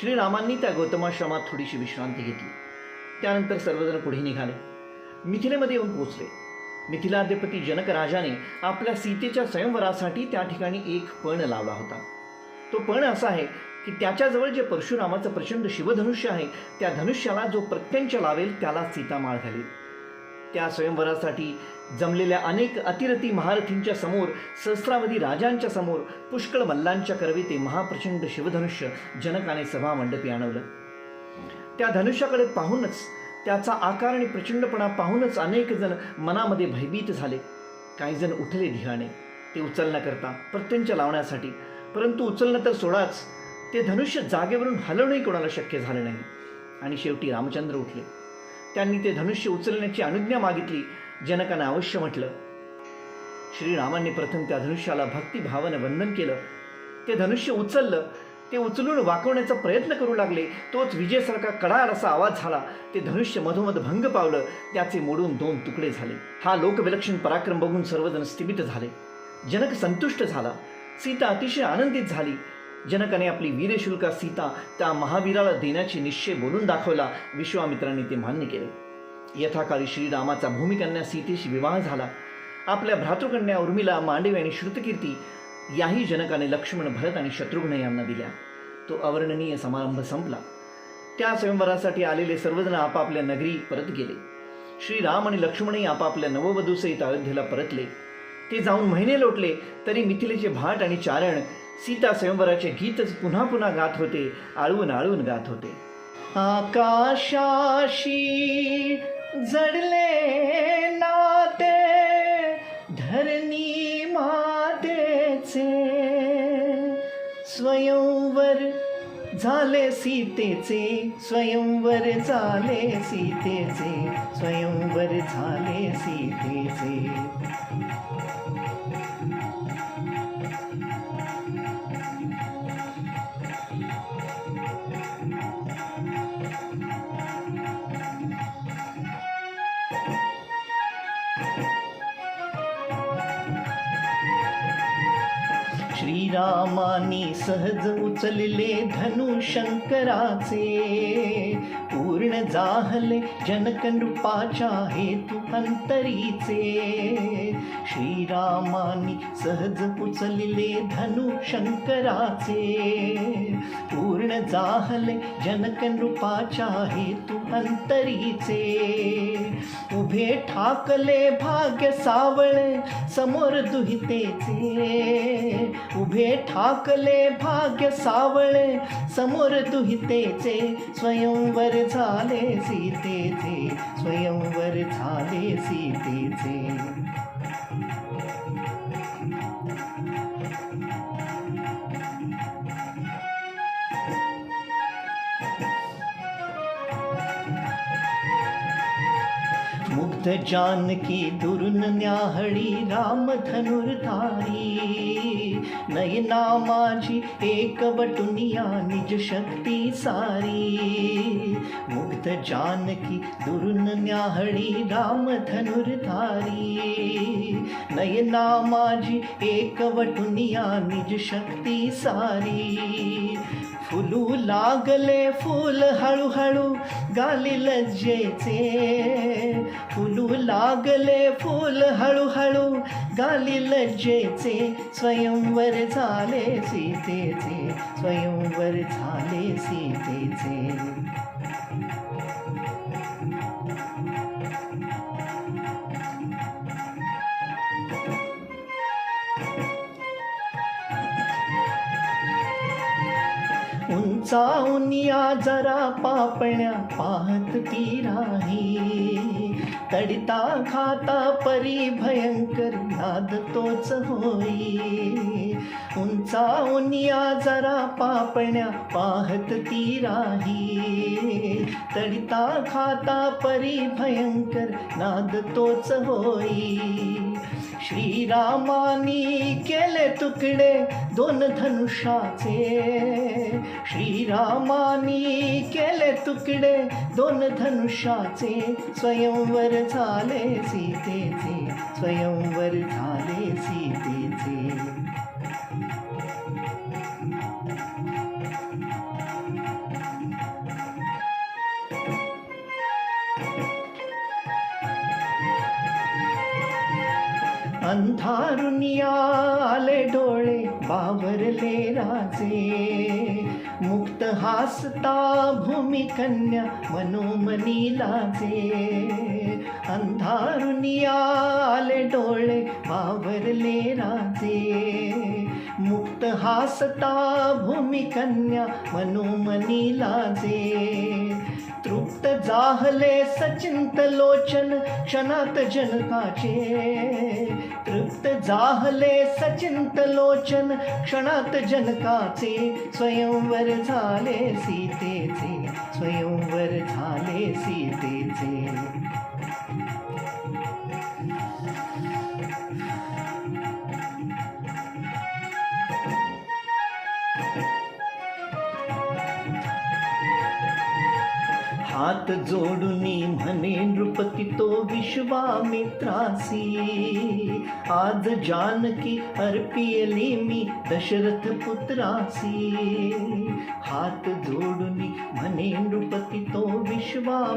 श्रीरामांनी त्या गौतमाश्रमात थोडीशी विश्रांती घेतली. त्यानंतर सर्वजण पुढे निघाले. मिथिलेमध्ये येऊन पोचले मिथिलाधिपती जनक राजाने आपल्या सीतेच्या स्वयंवरासाठी त्या ठिकाणी एक पण लावला होता. तो पण असा आहे की त्याच्याजवळ जे परशुरामाचं प्रचंड शिवधनुष्य आहे त्या धनुष्याला जो प्रत्यंच लावेल त्याला सीता माळ घालेल. त्या स्वयंवरासाठी जमलेल्या अनेक अतिरथी महारथींच्या समोर सहस्रावधी राजांच्या समोर पुष्कळ मल्लांच्या करवी ते महाप्रचंड शिवधनुष्य जनकाने सभा मंडपी आणवलं. त्या धनुष्याकडे पाहूनच त्याचा आकार आणि प्रचंडपणा पाहूनच अनेक जण मनामध्ये भयभीत झाले. काही जण उठले धिहाणे ते उचलण्याकरता प्रत्यंच लावण्यासाठी. परंतु उचलणं तर सोडाच. ते धनुष्य जागेवरून हलवणंही कोणाला शक्य झालं नाही. आणि शेवटी रामचंद्र उठले. त्यांनी ते धनुष्य उचलण्याची अनुज्ञा मागितली. जनकाने अवश्य म्हटलं. श्रीरामांनी प्रथम त्या धनुष्याला भक्तिभावानं वंदन केलं. ते धनुष्य उचललं. ते उचलून वाकवण्याचा प्रयत्न करू लागले. तोच विजेसारखा कडाड असा आवाज झाला. ते धनुष्य मधोमध भंग पावलं. त्याचे मोडून दोन तुकडे झाले. हा लोकविलक्षण पराक्रम बघून सर्वजण स्थिमित झाले. जनक संतुष्ट झाला. सीता अतिशय आनंदित झाली. जनकाने आपली वीरशुल्का सीता त्या महावीराला देण्याची निश्चय बोलून दाखवला विश्वामित्रांनी ते मान्य केले. यथाकाळी श्रीरामाचा भूमिकन्या सीतेशी विवाह झाला. आपल्या भ्रातृकन्या उर्मिला मांडवी आणि श्रुतकीर्ती याही जनकाने लक्ष्मण भरत आणि शत्रुघ्न यांना दिल्या. तो अवर्णनीय समारंभ संपला. त्या स्वयंवरासाठी आलेले सर्वजण आपापल्या नगरी परत गेले. श्रीराम आणि लक्ष्मणही आपापल्या नववधूसहित अयोध्येला परतले. ते जाऊन महिने लोटले तरी मिथिलेचे भाट आणि चारण सीता स्वयंवराचे गीतच पुन्हा पुन्हा गात होते आळवून आळवून गात होते. आकाशाशी जडले नाते धरणी मातेचे. स्वयंवर झाले सीतेचे स्वयंवर झाले सीतेचे स्वयंवर झाले सीतेचे. श्रीरामानी सहज उचलले धनु शंकराचे पूर्ण जाहले जनक नृपाच्या हेतू अंतरीचे. श्रीरामानी सहज उचलले धनु शंकराचे पूर्ण जाहले जनक हेतु हेतू अंतरीचे. उभे ठाकले भाग्य सावळे समोर दुहितेचे. उभे ठाकले भाग्य सावळे समोर दुहितेचे. स्वयंवर झाले सीतेचे स्वयंवर झाले सीतेचे. शुद्ध जानकी दुरुन न्याहळी राम धनुर्धारी नयना माझी एक बटुनिया निज शक्ती सारी. मुग्ध जानकी दुरुन न्याहळी राम धनुर्धारी नयना माझी एक बटुनिया निज शक्ती सारी. फुलू लागले फूल हळूहळू गाली लज्जेचे. फुलू लागले फूल हळूहळू गाली लज्जेचे. स्वयंवर झाले सीतेचे. स्वयंवर झाले सीतेचे. उंचावूनिया जरा पापण्या पाहत ती राही. तडिता खाता परी भयंकर नाद तोच होई. उंचावूनिया जरा पापण्या पाहत ती राही. तडिता खाता परी भयंकर नाद तोच होई. श्रीरामानी केले तुकडे दोन धनुष्याचे. श्रीरामानी केले तुकडे दोन धनुष्याचे. स्वयंवर झाले सीतेचे स्वयंवर झाले सीतेचे. अंधारुनिया आले डोळे बावरले राजे. मुक्त हासता भूमिकन्या मनोमनी लाजे. अंधारुनिया आले डोळे बावरले राजे. मुक्त हासता भूमिकन्या मनोमनी लाजे। तृप्त जाहले सचिंत लोचन क्षणात जनकाचे। तृप्त जाहले सचिंत लोचन क्षणात जनकाचे। स्वयंवर झाले सीतेचे स्वयंवर झाले हात जोडुनी म्हणे नृपती तो विश्वामित्रासी. आज जानकी अर्पियली मी दशरथ पुत्रासी. हात जोडुनी म्हणे नृपती तो विश्वामित्रासी.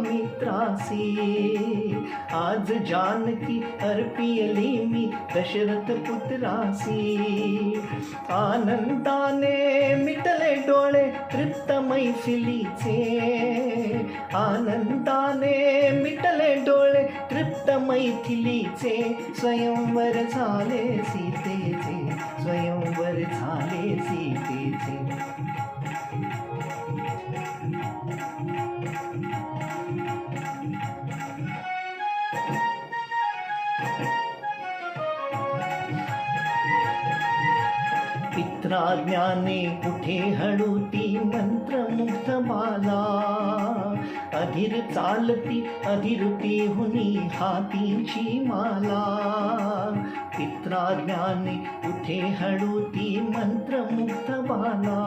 आज जानकी अर्पियली मी दशरथ पुत्रासी. आनंदाने मिटले डोळे तृप्त मैफिलीचे आनंदाने मिटले डोळे तृप्त मैथिलीचे स्वयंवर झाले सीतेचे स्वयंवर झाले सीतेचे. पित्राज्ञाने कुठे हळूती मंत्रमुग्ध बाला अधीर चालती अधिरुती हुनी हातीची माला. पित्राज्ञाने कुठे हळूती मंत्रमुग्ध बाला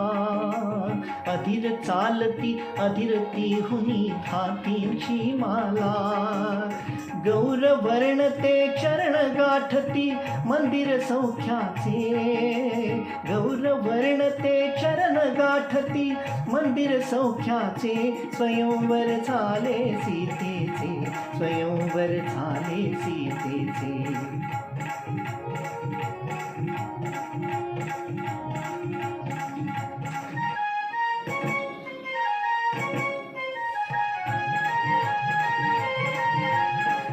अधीर चालती अधीरती हुनी हातीची माला. गौरवर्ण ते चरण गाठती मंदिर सौख्याचे. गौरवर्ण ते चरण गाठती मंदिर सौख्याचे. स्वयंवर झाले सीतेचे स्वयंवर झाले सीतेचे.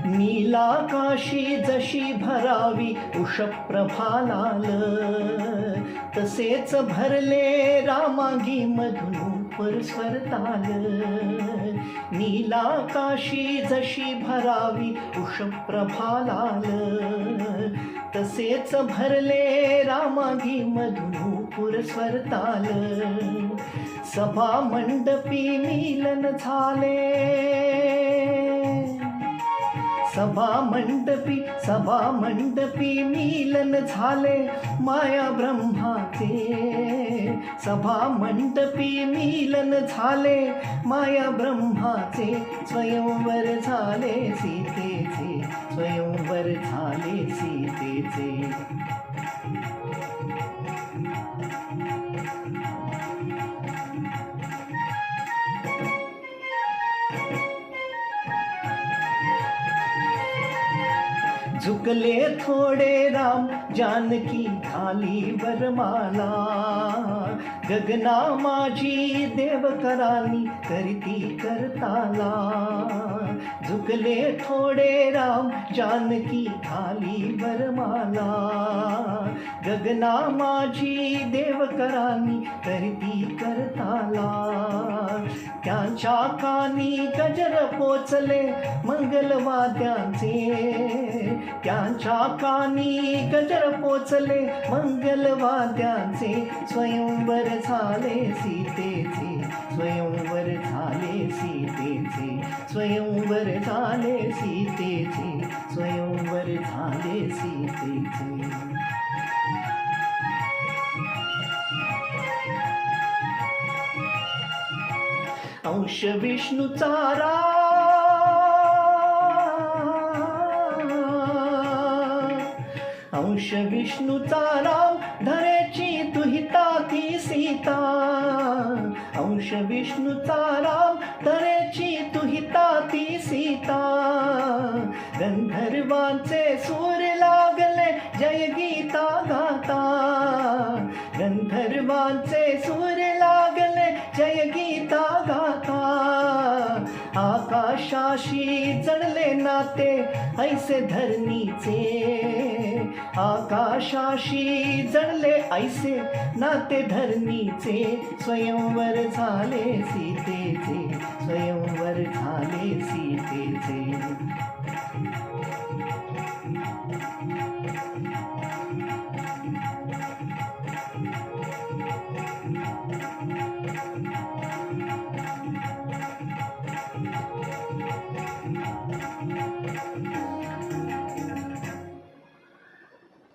नीलाकाशी जशी भरावी उषप्रभालाल तसेच भरले रामागी मधुपर स्वरताल. नीलाकाशी जशी भरावी उषप्रभालाल तसेच भरले रामागी मधुपूर स्वरताल. सभा मंडपी मिलन झाले सभा मंडपी सभा मंडपी मिलन झाले माया ब्रह्माचे. सभा मंडपी मिलन झाले माया ब्रह्माचे. स्वयंवर झाले सीतेचे स्वयंवर झाले सीतेचे. झुकले थोडे राम जानकी खाली वरमाला. गगना माझी देवकरानी करती करताला. झुकले थोडे राम जानकी खाली वरमाला. गगना माझी देवकरानी करती करताला. त्यांच्या कानी गजर पोचले मंगलवाद्यांचे त्यांच्या कानी गजर पोचले मंगलवाद्यांचे स्वयंवर झाले सीतेचे स्वयंवर स्वयंवर झाले सीतेचे स्वयंवर झाले सीतेचे. अंश विष्णूचा रा अंश विष्णूचा राम धरेची तुहिता ती सीता. अंश विष्णूचा राम धरे सीता गंधर्वांचे सूर लागले जय गीता गाता। गंधर्वांचे सूर लागले जय गीता गाता। आकाशाशी जडले नाते, ऐसे धरणीचे आकाशाशी जडले ऐसे नाते धरणीचे स्वयंवर झाले सीतेचे स्वयंवर झाले सीतेचे